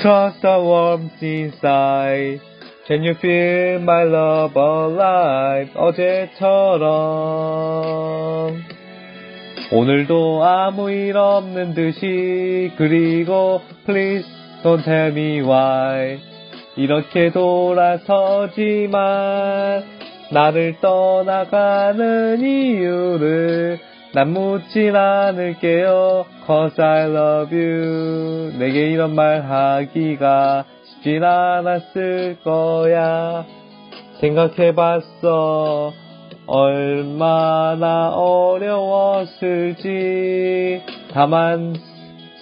Trust the warmth inside. Can you feel my love alive? 어제처럼. 오늘도 아무 일 없는 듯이 그리고 please don't tell me why 이렇게 돌아서지만 나를 떠나가는 이유를 난 묻진 않을게요. Cause I love you 내게 이런 말 하기가 쉽진 않았을 거야. 생각해봤어. 얼마나 어려웠을지. 다만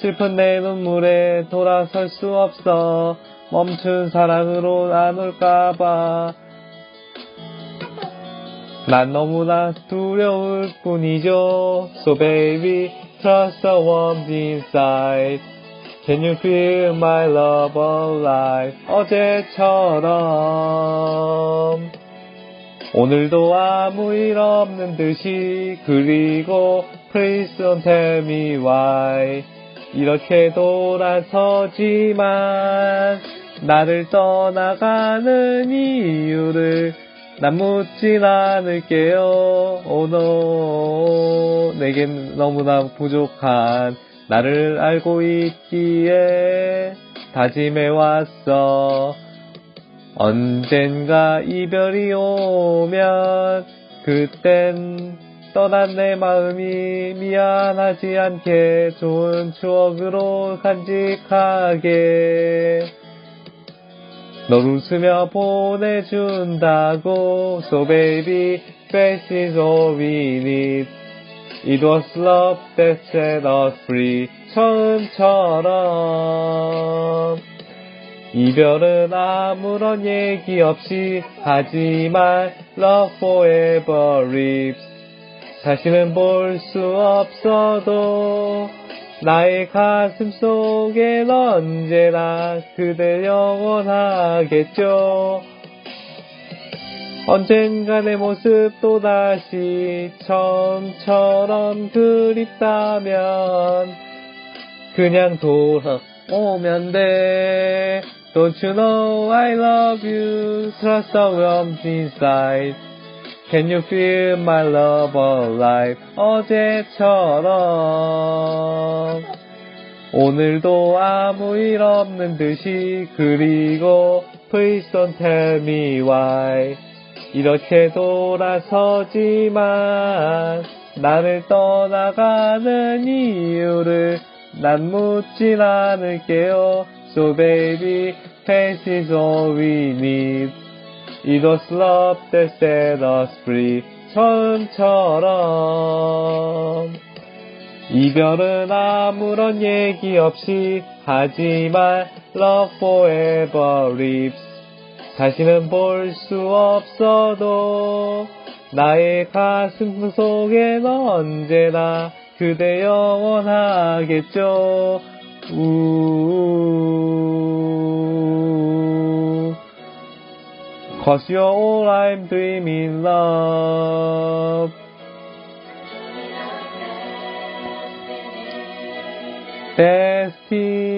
슬픈 내 눈물에 돌아설 수 없어. 멈춘 사랑으로 안 올까봐 난 너무나 두려울 뿐이죠 So baby trust the warmth inside Can you feel my love alive 어제처럼 오늘도 아무 일 없는 듯이 그리고 Please don't tell me why 이렇게 돌아서지만 나를 떠나가는 이유를 난 묻진 않을게요. no 내겐 너무나 부족한 나를 알고 있기에 다짐해 왔어. 언젠가 이별이 오면 그땐 떠난 내 마음이 미안하지 않게 좋은 추억으로 간직하게 널 웃으며 보내준다고 So baby, face is all we need It was love that set us free 처음처럼 이별은 아무런 얘기 없이 하지만 Love forever lives 다시는 볼 수 없어도 나의 가슴 속엔 언제나 그대 영원하겠죠. 언젠가 내 모습 또다시 처음처럼 그립다면 그냥 돌아오면 돼. Don't you know I love you? Trust the warmth inside Can you feel my love alive 어제처럼 오늘도 아무 일 없는 듯이 그리고 Please don't tell me why 이렇게 돌아서지만 나를 떠나가는 이유를 난 묻진 않을게요 So baby, pace is all we need It was love that set us free 처음처럼. 이별은 아무런 얘기 없이 하지만 Love forever lives. 다시는 볼 수 없어도 나의 가슴 속엔 언제나 그대 영원하겠죠. 우 Cause you're all I'm dreaming love. Destiny.